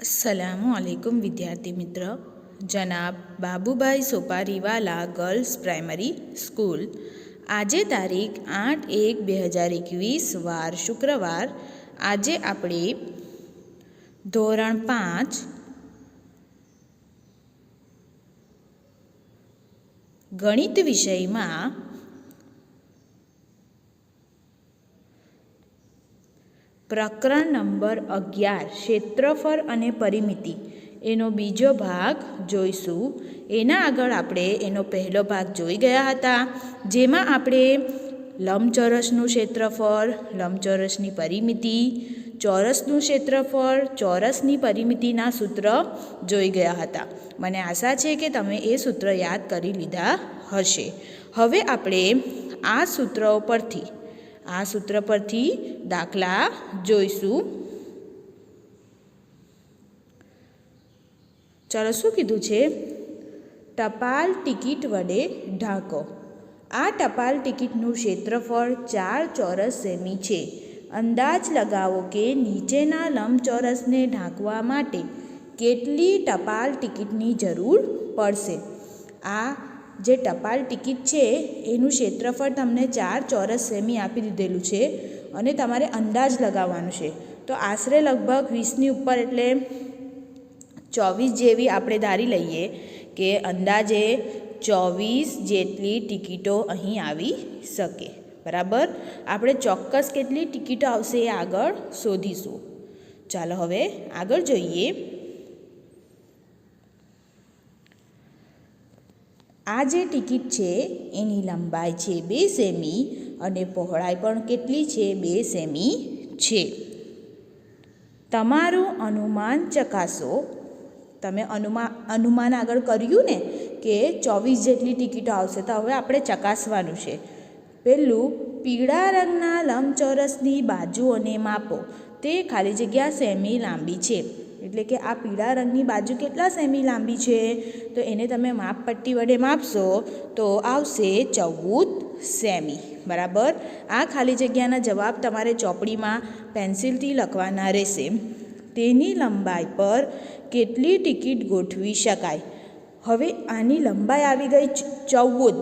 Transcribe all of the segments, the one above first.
અસલામુ અલૈકુમ વિદ્યાર્થી મિત્ર. જનાબ Babubhai Sopariwala girls primary school. આજે તારીખ આઠ એક બે હજાર એકવીસ, વાર શુક્રવાર. આજે આપણે ધોરણ પાંચ ગણિત વિષયમાં પ્રકરણ નંબર અગિયાર, ક્ષેત્રફળ અને પરિમિતિ. એનો બીજો ભાગ જોઈશું. એના આગળ આપણે એનો પહેલો ભાગ જોઈ ગયા હતા, જેમાં આપણે લંબચોરસનું ક્ષેત્રફળ, લંબચોરસની પરિમિતિ, ચોરસનું ક્ષેત્રફળ, ચોરસની પરિમિતિના સૂત્ર જોઈ ગયા હતા. મને આશા છે કે તમે એ સૂત્ર યાદ કરી લીધા હશે. હવે આપણે આ સૂત્રો પરથી આ સૂત્ર પરથી દાખલા જોઈશું. ચાલો શું કીધું છે? ટપાલ ટિકિટ વડે ઢાંકો. આ ટપાલ ટિકિટનું ક્ષેત્રફળ ચાર ચોરસ સેમી છે. અંદાજ લગાવો કે નીચેના લંબચોરસને ઢાંકવા માટે કેટલી ટપાલ ટિકિટની જરૂર પડશે? આ જે ટપાલ ટિકિટ છે, એનું ક્ષેત્રફળ તમને ચાર ચોરસ સેમી આપી દીધેલું છે અને તમારે અંદાજ લગાવવાનું છે. તો આશરે લગભગ વીસની ઉપર એટલે ચોવીસ જેવી આપણે ધારી લઈએ કે અંદાજે ચોવીસ જેટલી ટિકિટો અહીં આવી શકે. બરાબર? આપણે ચોક્કસ કેટલી ટિકિટો આવશે એ આગળ શોધીશું. ચાલો હવે આગળ જોઈએ. આ જે ટિકિટ છે, એની લંબાઈ છે બે સેમી અને પહોળાઈ પણ કેટલી છે, બે સેમી છે. તમારું અનુમાન ચકાસો. તમે અનુમાન અનુમાન આગળ કર્યું ને કે ચોવીસ જેટલી ટિકિટો આવશે, તો હવે આપણે ચકાસવાનું છે. પહેલું, પીળા રંગના લંબચોરસની બાજુઓને માપો. તે ખાલી જગ્યા સેમી લાંબી છે. એટલે કે આ પીળા રંગની બાજુ કેટલા સેમી લાંબી છે? તો એને તમે માપપટ્ટી વડે માપશો તો આવશે ચૌદ સેમી. બરાબર? આ ખાલી જગ્યાના જવાબ તમારે ચોપડીમાં પેન્સિલથી લખવાના રહેશે. તેની લંબાઈ પર કેટલી ટિકિટ ગોઠવી શકાય? હવે આની લંબાઈ આવી ગઈ ચૌદ.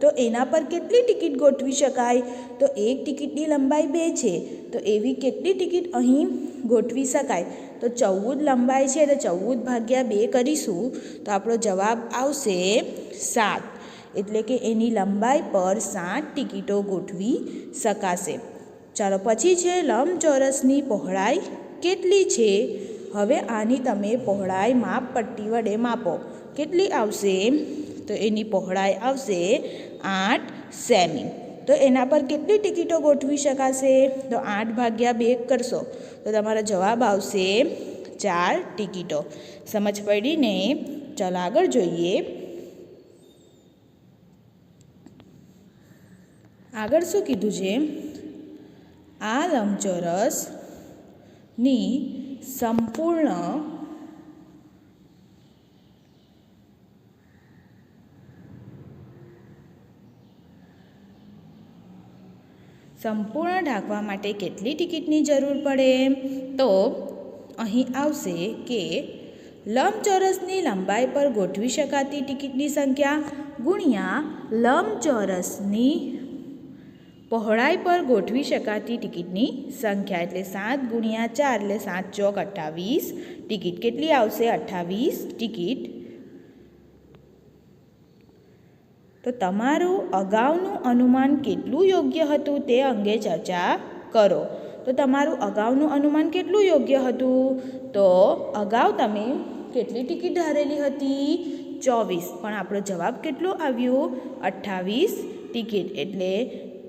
તો એના પર કેટલી ટિકિટ ગોઠવી શકાય? તો એક ટિકિટની લંબાઈ બે છે. તો એવી કેટલી ટિકિટ અહીં ગોઠવી શકાય. તો ચૌદ લંબાઈ છે તો ચૌદ ભાગ્યા બે કરીશું તો આપણો જવાબ આવશે સાત. એટલે કે એની લંબાઈ પર સાત ટિકિટો ગોઠવી શકાશે. ચાલો પછી છે લંબચોરસની પહોળાઈ કેટલી છે? હવે આની તમે પહોળાઈ માપ પટ્ટી વડે માપો. કેટલી આવશે? તો એની પહોળાઈ આવશે આઠ સેમી. તો એના પર કેટલી ટિકિટો ગોઠવી શકાશે? તો આઠ ભાગ્યા બે કરશો. તો તમારો જવાબ આવશે ચાર ટિકિટો. સમજ પડીને ચાલો આગળ જોઈએ. આગળ શું કીધું છે? આ લંબચોરસની સંપૂર્ણ સંપૂર્ણ ઢાંકવા માટે કેટલી ટિકિટની જરૂર પડે? તો અહીં આવશે કે લંબચોરસની લંબાઈ પર ગોઠવી શકાતી ટિકિટની સંખ્યા ગુણ્યા લંબચોરસની પહોળાઈ પર ગોઠવી શકાતી ટિકિટની સંખ્યા એટલે સાત ગુણ્યા ચાર એટલે સાત ચોક અઠ્ઠાવીસ. ટિકિટ કેટલી આવશે? અઠ્ઠાવીસ ટિકિટ તો તમારું અગાઉનું અનુમાન કેટલું યોગ્ય હતું તે અંગે ચર્ચા કરો. તો તમારું અગાઉનું અનુમાન કેટલું યોગ્ય હતું? તો અગાઉ તમે કેટલી ટિકિટ ધારેલી હતી? ચોવીસ. પણ આપણો જવાબ કેટલો આવ્યો? અઠ્ઠાવીસ ટિકિટ. એટલે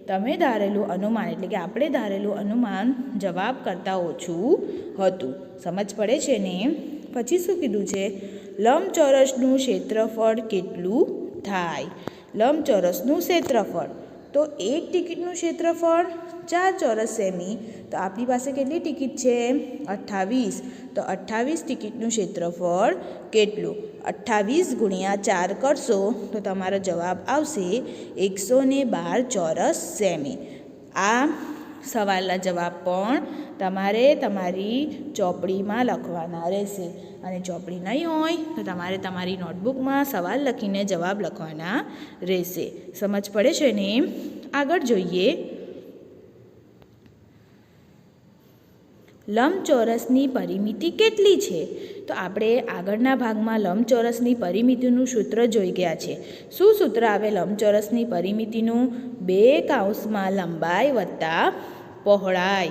તમે ધારેલું અનુમાન, એટલે કે આપણે ધારેલું અનુમાન જવાબ કરતાં ઓછું હતું. સમજ પડે છે ને? પછી શું કીધું છે? લંબચોરસનું ક્ષેત્રફળ કેટલું થાય? લંબચોરસનું ક્ષેત્રફળ. તો એક ટિકિટનું ક્ષેત્રફળ ચાર ચોરસ સેમી. તો આપણી પાસે કેટલી ટિકિટ છે? અઠ્ઠાવીસ. તો અઠ્ઠાવીસ ટિકિટનું ક્ષેત્રફળ કેટલું? અઠ્ઠાવીસ ગુણ્યા ચાર કરશો. તો તમારો જવાબ આવશે એકસો બાર ચોરસ સેમી. આ સવાલના જવાબ પણ તમારે તમારી ચોપડીમાં લખવાના રહેશે. અને ચોપડી નહીં હોય તો તમારે તમારી નોટબુકમાં સવાલ લખીને જવાબ લખવાના રહેશે. સમજ પડે છે ને? આગળ જોઈએ. લંબચોરસની પરિમિતિ કેટલી છે? તો આપણે આગળના ભાગમાં લંબચોરસની પરિમિતિનું સૂત્ર જોઈ ગયા છે. શું સૂત્ર આવે? લંબચોરસની પરિમિતિનું બે કાઉસમાં લંબાઈ વત્તા પહોળાઈ.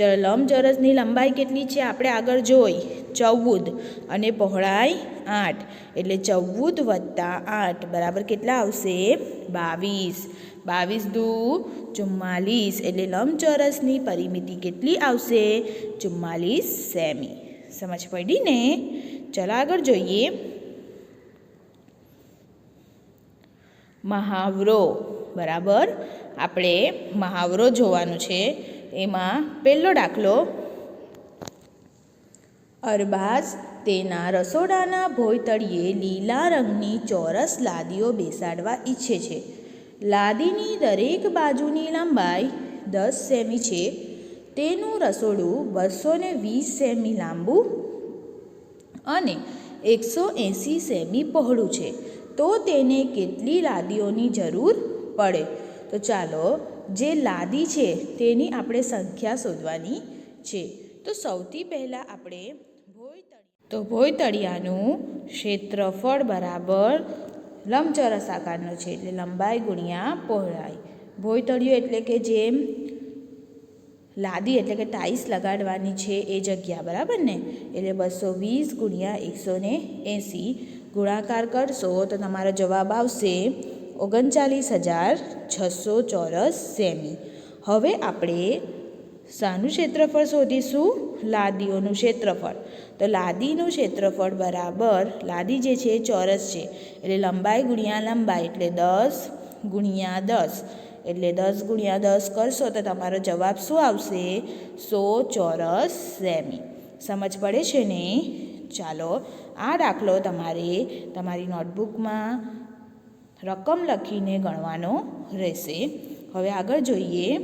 લંબચોરસની લંબાઈ કેટલી છે આપણે આગળ જોઈ. ચૌદ અને પહોળાઈ આઠ. એટલે ચૌદ વત્તા આઠ. બરાબર કેટલા આવશે? બાવીસ. બાવીસ દુ ચુમ્માલીસ. એટલે લંબચોરસની પરિમિતિ કેટલી આવશે? ચુમ્માલીસ સેમી. સમજ પડી ને? ચાલો આગળ જોઈએ. મહાવરો. બરાબર? આપણે મહાવરો જોવાનું છે. એમાં પહેલો દાખલો, અરબાઝ તેના રસોડાના ભોયતળીએ લીલા રંગની ચોરસ લાદીઓ બેસાડવા ઈચ્છે છે. લાદીની દરેક બાજુની લંબાઈ દસ સેમી છે. તેનું રસોડું બસો ને વીસ સેમી લાંબુ અને એકસો એંસી સેમી પહોળું છે. તો તેને કેટલી લાદીઓની જરૂર પડે? તો ચાલો જે લાદી છે તેની આપણે સંખ્યા શોધવાની છે. તો સૌથી પહેલાં આપણે ભોયતળિયા તો ભોયતળિયાનું ક્ષેત્રફળ બરાબર લંબચોરસ આકારનો છે એટલે લંબાઈ ગુણ્યા પહોળાઈ. ભોયતળિયો એટલે કે જેમ લાદી એટલે કે ટાઇલ્સ લગાડવાની છે એ જગ્યા, બરાબર ને? એટલે બસો વીસ ગુણ્યા એકસો ને એંસી. ગુણાકાર કરશો તો તમારો જવાબ આવશે ઓગણચાલીસ હજાર છસો ચોરસ સેમી. હવે આપણે શાનું ક્ષેત્રફળ શોધીશું, લાદીઓનું ક્ષેત્રફળ. તો લાદીનું ક્ષેત્રફળ બરાબર, લાદી જે છે એ ચોરસ છે. એટલે લંબાઈ ગુણ્યા લંબાઈ, એટલે દસ ગુણ્યા દસ. એટલે દસ ગુણ્યા દસ કરશો તો તમારો જવાબ શું આવશે? સો ચોરસ સેમી. સમજ પડે છે ને? ચાલો, આ દાખલો તમારે તમારી નોટબુકમાં રકમ લખીને ગણવાનો રહેશે. હવે આગળ જોઈએ.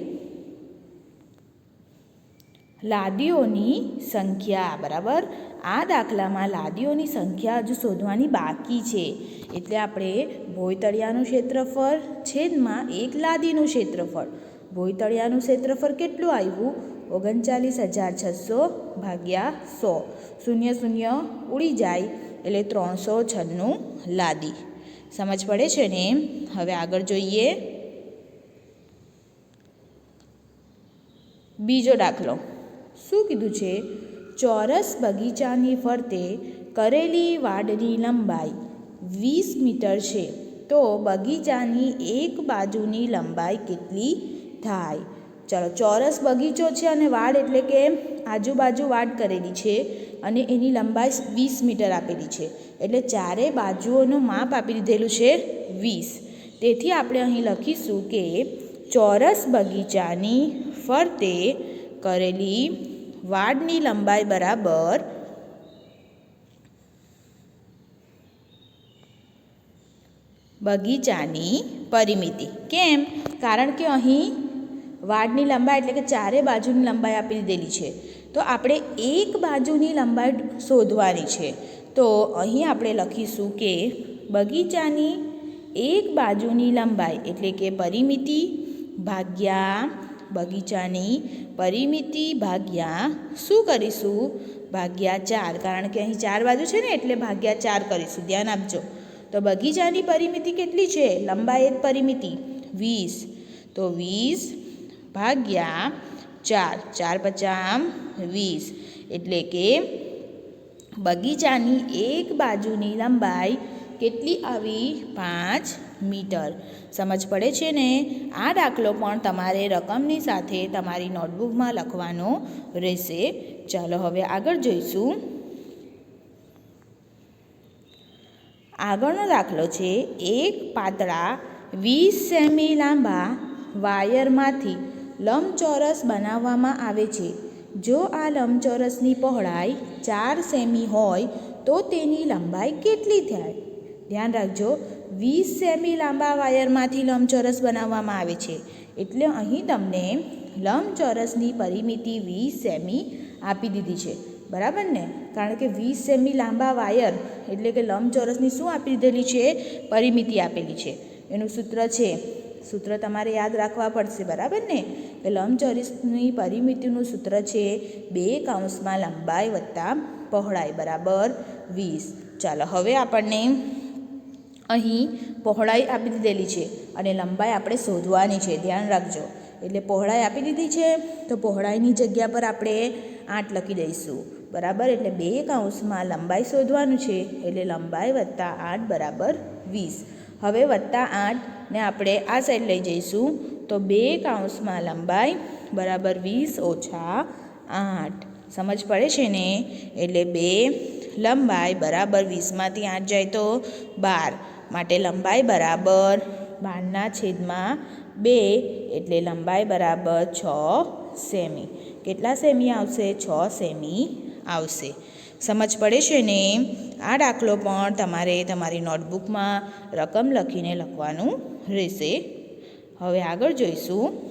લાદીઓની સંખ્યા, બરાબર? આ દાખલામાં લાદીઓની સંખ્યા હજુ શોધવાની બાકી છે. એટલે આપણે ભોયતળિયાનું ક્ષેત્રફળ, છેદમાં એક લાદીનું ક્ષેત્રફળ. ભોયતળિયાનું ક્ષેત્રફળ કેટલું આવ્યું? ઓગણચાલીસ હજાર છસો ભાગ્યા સો. શૂન્ય શૂન્ય ઉડી જાય એટલે ત્રણસો છન્નું લાદી. સમજ પડે છે ને? હવે આગળ જોઈએ. બીજો દાખલો. શું કીધું છે? ચોરસ બગીચાની ફરતે કરેલી વાડની લંબાઈ વીસ મીટર છે. તો બગીચાની એક બાજુની લંબાઈ કેટલી થાય? ચલો, ચોરસ બગીચો છે અને વાડ એટલે કે આજુબાજુ વાડ કરેલી છે અને એની લંબાઈ વીસ મીટર આપેલી છે. એટલે ચારે બાજુઓનું માપ આપી દીધેલું છે વીસ. તેથી આપણે અહીં લખીશું કે ચોરસ બગીચાની ફરતે કરેલી વાડની લંબાઈ બરાબર બગીચાની પરિમિતિ. કેમ? કારણ કે અહીં વાડની લંબાઈ એટલે કે ચારે બાજુની લંબાઈ આપી દીધેલી છે. તો આપણે એક બાજુની લંબાઈ શોધવાની છે. તો અહીં આપણે લખીશું કે બગીચાની એક બાજુની લંબાઈ એટલે કે પરિમિતિ ભાગ્યા બગીચાની પરિમિતિ ભાગ્યા શું કરીશું? ભાગ્યા ચાર. કારણ કે અહીં ચાર બાજુ છે ને, એટલે ભાગ્યા ચાર કરીશું. ધ્યાન આપજો. તો બગીચાની પરિમિતિ કેટલી છે? લંબાઈ એક પરિમિતિ. વીસ. તો વીસ ભાગ્યા ચાર. ચાર પચામ વીસ. એટલે કે બગીચાની એક બાજુની લંબાઈ કેટલી આવી? પાંચ મીટર. સમજ પડે છે ને? આ દાખલો પણ તમારે રકમની સાથે તમારી નોટબુકમાં લખવાનો રહેશે. ચાલો હવે આગળ જોઈશું. આગળનો દાખલો છે. એક પાતળા વીસ સેમી લાંબા વાયરમાંથી લંબચોરસ બનાવવામાં આવે છે. જો આ લંબચોરસની પહોળાઈ ચાર સેમી હોય, તો તેની લંબાઈ કેટલી થાય? ધ્યાન રાખજો, વીસ સેમી લાંબા વાયરમાંથી લંબચોરસ બનાવવામાં આવે છે. એટલે અહીં તમને લંબચોરસની પરિમિતિ વીસ સેમી આપી દીધી છે. બરાબર ને? કારણ કે વીસ સેમી લાંબા વાયર એટલે કે લંબચોરસની શું આપી દીધેલી છે? પરિમિતિ આપેલી છે. એનું સૂત્ર છે સૂત્ર તમારે યાદ રાખવા પડશે, બરાબર ને? કે લંબચોરસની પરિમિતિનું સૂત્ર છે બે કાઉન્સમાં લંબાઈ વત્તા પહોળાઈ બરાબર વીસ. ચાલો, હવે આપણને અહીં પહોળાઈ આપી દીધેલી છે અને લંબાઈ આપણે શોધવાની છે, ધ્યાન રાખજો. એટલે પહોળાઈ આપી દીધી છે, તો પહોળાઈની જગ્યા પર આપણે આઠ લખી દઈશું. બરાબર? એટલે બે કાઉન્સમાં લંબાઈ શોધવાનું છે, એટલે લંબાઈ વત્તા આઠ બરાબર વીસ. હવે વત્તા આઠ ને આપણે આ સાઈડ લઈ જઈશું. તો બે કાઉન્સમાં લંબાઈ બરાબર વીસ ઓછા આઠ. સમજ પડે છે ને? એટલે બે લંબાઈ બરાબર વીસમાંથી આઠ જાય તો બાર. માટે લંબાઈ બરાબર બારના છેદમાં બે એટલે લંબાઈ બરાબર છ સેમી. કેટલા સેમી આવશે? છ સેમી આવશે. સમજ પડે છે ને? આ દાખલો પણ તમારે તમારી નોટબુકમાં રકમ લખીને લખવાનું રહેશે. હવે આગળ જોઈશું.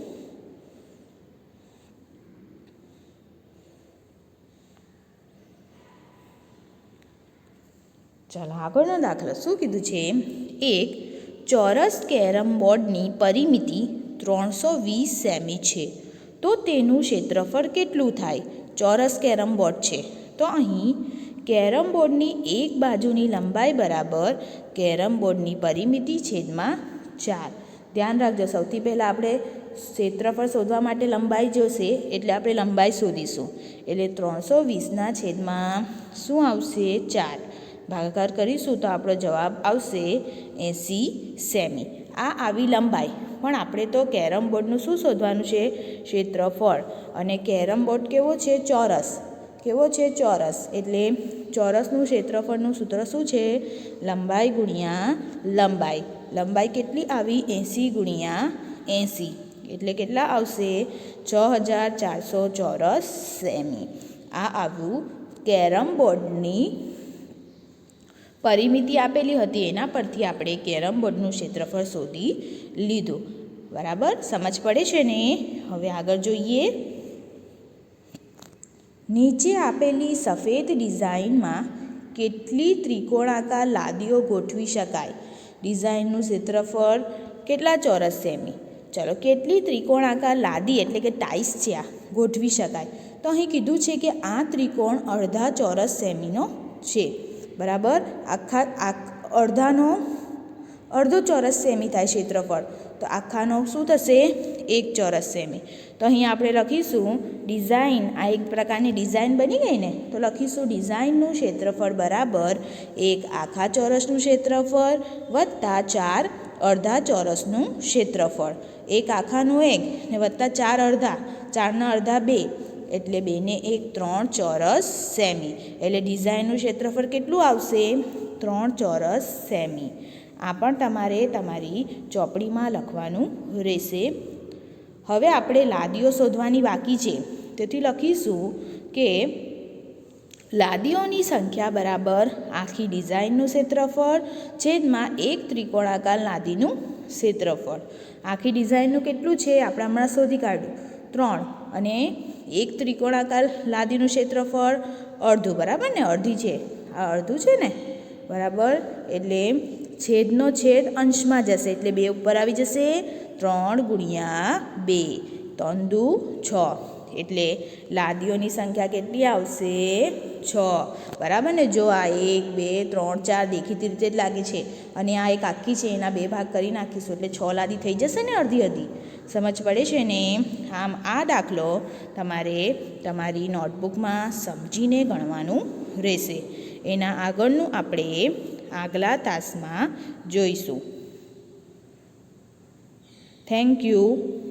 ચાલો, આગળનો દાખલો શું કીધું છે? એક, ચોરસ કેરમ બોર્ડની પરિમિતિ ત્રણસો વીસ સેમી છે. તો તેનું ક્ષેત્રફળ કેટલું થાય? ચોરસ કેરમ બોર્ડ છે. તો અહીં કેરમ બોર્ડની એક બાજુની લંબાઈ બરાબર કેરમ બોર્ડની પરિમિતિ છેદમાં ચાર. ધ્યાન રાખજો, સૌથી પહેલાં આપણે ક્ષેત્રફળ શોધવા માટે લંબાઈ જોશે, એટલે આપણે લંબાઈ શોધીશું. એટલે ત્રણસો વીસના છેદમાં શું આવશે? ચાર. ભાગાકાર કરીશું તો આપણો જવાબ આવશે એંસી સેમી. આ આવી લંબાઈ. પણ આપણે તો કેરમ બોર્ડનું શું શોધવાનું છે? ક્ષેત્રફળ. અને કેરમ બોર્ડ કેવો છે? ચોરસ. કેવો છે ચોરસ? એટલે ચોરસનું ક્ષેત્રફળનું સૂત્ર શું છે? લંબાઈ ગુણ્યા લંબાઈ. લંબાઈ કેટલી આવી? એંસી ગુણ્યા એંસી. એટલે કેટલા આવશે? છ હજાર ચારસો ચોરસ સેમી. આ આવ્યું કેરમ બોર્ડની પરિમિતિ આપેલી હતી. એના પરથી આપણે કેરમ બોર્ડનું ક્ષેત્રફળ શોધી લીધું. બરાબર? સમજ પડે છે ને? હવે આગળ જોઈએ. નીચે આપેલી સફેદ ડિઝાઇનમાં કેટલી ત્રિકોણાકાર લાદીઓ ગોઠવી શકાય? ડિઝાઇનનું ક્ષેત્રફળ કેટલા ચોરસ સેમી? ચલો, કેટલી ત્રિકોણાકાર લાદી એટલે કે ટાઈસ છે આ, ગોઠવી શકાય? તો અહીં કીધું છે કે આ ત્રિકોણ અડધા ચોરસ સેમીનો છે. બરાબર? આખા આ અડધાનો, અડધો ચોરસ સેમી થાય ક્ષેત્રફળ. તો આખાનો શું થશે? એક ચોરસ સેમી. તો અહીં આપણે લખીશું ડિઝાઇન આ એક પ્રકારની ડિઝાઇન બની ગઈ ને, તો લખીશું ડિઝાઇનનું ક્ષેત્રફળ બરાબર એક આખા ચોરસનું ક્ષેત્રફળ વત્તા ચાર અડધા ચોરસનું ક્ષેત્રફળ. એક આખાનું એક ને વત્તા ચાર અડધા, ચારના અડધા બે, એટલે બેને એક, ત્રણ ચોરસ સેમી. એટલે ડિઝાઇનનું ક્ષેત્રફળ કેટલું આવશે? ત્રણ ચોરસ સેમી. આ પણ તમારે તમારી ચોપડીમાં લખવાનું રહેશે. હવે આપણે લાદીઓ શોધવાની બાકી છે. તેથી લખીશું કે લાદીઓની સંખ્યા બરાબર આખી ડિઝાઇનનું ક્ષેત્રફળ છેદમાં એક ત્રિકોણાકાર લાદીનું ક્ષેત્રફળ. આખી ડિઝાઇનનું કેટલું છે? આપણે હમણાં શોધી કાઢ્યું. ત્રણ અને એક ત્રિકોણાકાર લાદીનું ક્ષેત્રફળ અડધું, બરાબર ને? અડધી છે. આ અડધું છે ને? બરાબર. એટલે છેદનો છેદ અંશમાં જશે. એટલે બે ઉપર આવી જશે. ત્રણ ગુણ્યા બે ત્રણ દુ છ. એટલે લાદીઓની સંખ્યા કેટલી આવશે? છ. બરાબર ને? જો આ એક, બે, ત્રણ, ચાર દેખીતી રીતે જ લાગે છે અને આ એક આખી છે, એના બે ભાગ કરી નાખીશું, એટલે છ લાદી થઈ જશે ને અડધી અડધી સમજ પડે છે ને? આમ આ દાખલો તમારે તમારી નોટબુકમાં સમજીને ગણવાનું રહેશે. એના આગળનું આપણે આગલા તાસમાં જોઈશું. thank you.